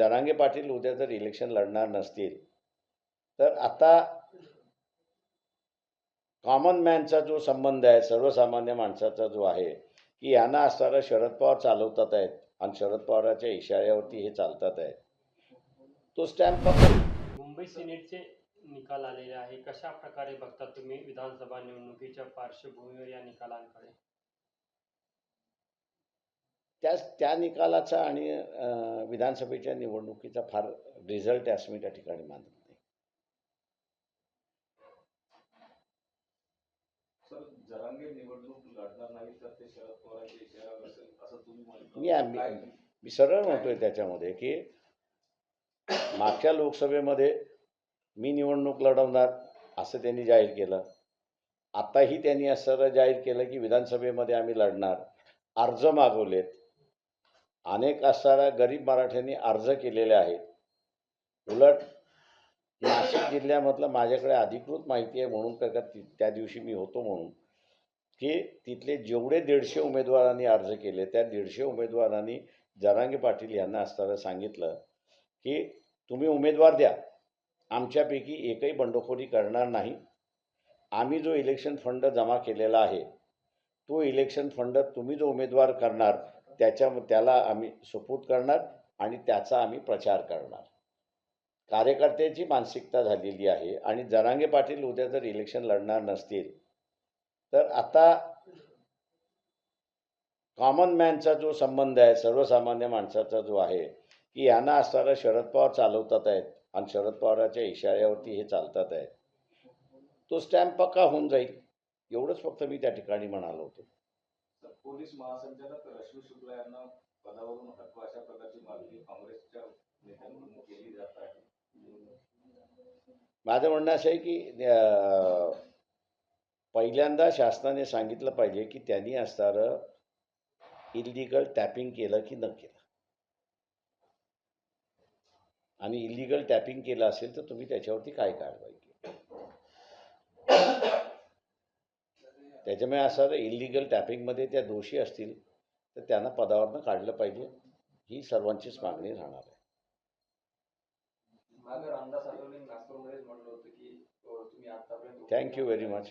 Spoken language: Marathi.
जरांगे पाटील उद्या जर इलेक्शन लढणार नसतील तर आता कॉमन मॅनचा जो संबंध आहे सर्वसामान्य माणसाचा जो आहे की यांना असणारा शरद पवार चालवतात आहेत आणि शरद पवाराच्या इशाऱ्यावरती हे चालतात आहेत. तो स्टॅम्प मुंबई सिनेटचे निकाल आलेले आहे. कशा प्रकारे बघता तुम्ही विधानसभा निवडणुकीच्या पार्श्वभूमीवर या निकालांकडे? त्या त्या निकालाचा आणि विधानसभेच्या निवडणुकीचा फार रिझल्ट असं मी त्या ठिकाणी मानत नाही. मी मी सरळ म्हणतोय त्याच्यामध्ये की मागच्या लोकसभेमध्ये मी निवडणूक लढवणार असं त्यांनी जाहीर केलं. आताही त्यांनी असं जाहीर केलं की विधानसभेमध्ये आम्ही लढणार. अर्ज मागवलेत. अनेक असणाऱ्या गरीब मराठ्यांनी अर्ज केलेले आहेत. उलट नाशिक जिल्ह्यामधलं माझ्याकडे अधिकृत माहिती आहे म्हणून का ती- त्या दिवशी मी होतो म्हणून की तिथले जेवढे दीडशे उमेदवारांनी अर्ज केले त्या दीडशे उमेदवारांनी जरांगे पाटील यांना असताना सांगितलं की तुम्ही उमेदवार द्या आमच्यापैकी एकही बंडखोरी करणार नाही. आम्ही जो इलेक्शन फंड जमा केलेला आहे तो इलेक्शन फंड तुम्ही जो उमेदवार करणार त्याच्या त्याला आम्ही सुपूर्द करणार आणि त्याचा आम्ही प्रचार करणार. कार्यकर्त्याची मानसिकता झालेली आहे आणि जरांगे पाटील उद्या जर इलेक्शन लढणार नसतील तर आता कॉमन मॅनचा जो संबंध आहे सर्वसामान्य माणसाचा जो आहे की यांना असताना शरद पवार चालवतात आहेत आणि शरद पवाराच्या इशाऱ्यावरती हे चालतात आहेत तो स्टॅम्प पक्का होऊन जाईल. एवढंच फक्त मी त्या ठिकाणी म्हणालो होतो. पोलीस महासंचालक रश्मी शुक्ला यांना पदावरून हटवा अशा प्रकारची मागणी काँग्रेसच्या नेत्यांकडून केली जात आहे. माझं म्हणणं असं आहे की पहिल्यांदा शासनाने सांगितलं पाहिजे की त्यांनी असणारं इलिगल टॅपिंग केलं की न केलं. आणि इलिगल टॅपिंग केलं असेल तर तुम्ही त्याच्यावरती काय कारवाई केली? त्याच्यामुळे असं इलिगल टॅपिंगमध्ये त्या दोषी असतील तर त्यांना पदावरनं काढलं पाहिजे. ही सर्वांचीच मागणी राहणार आहे. Thank you very much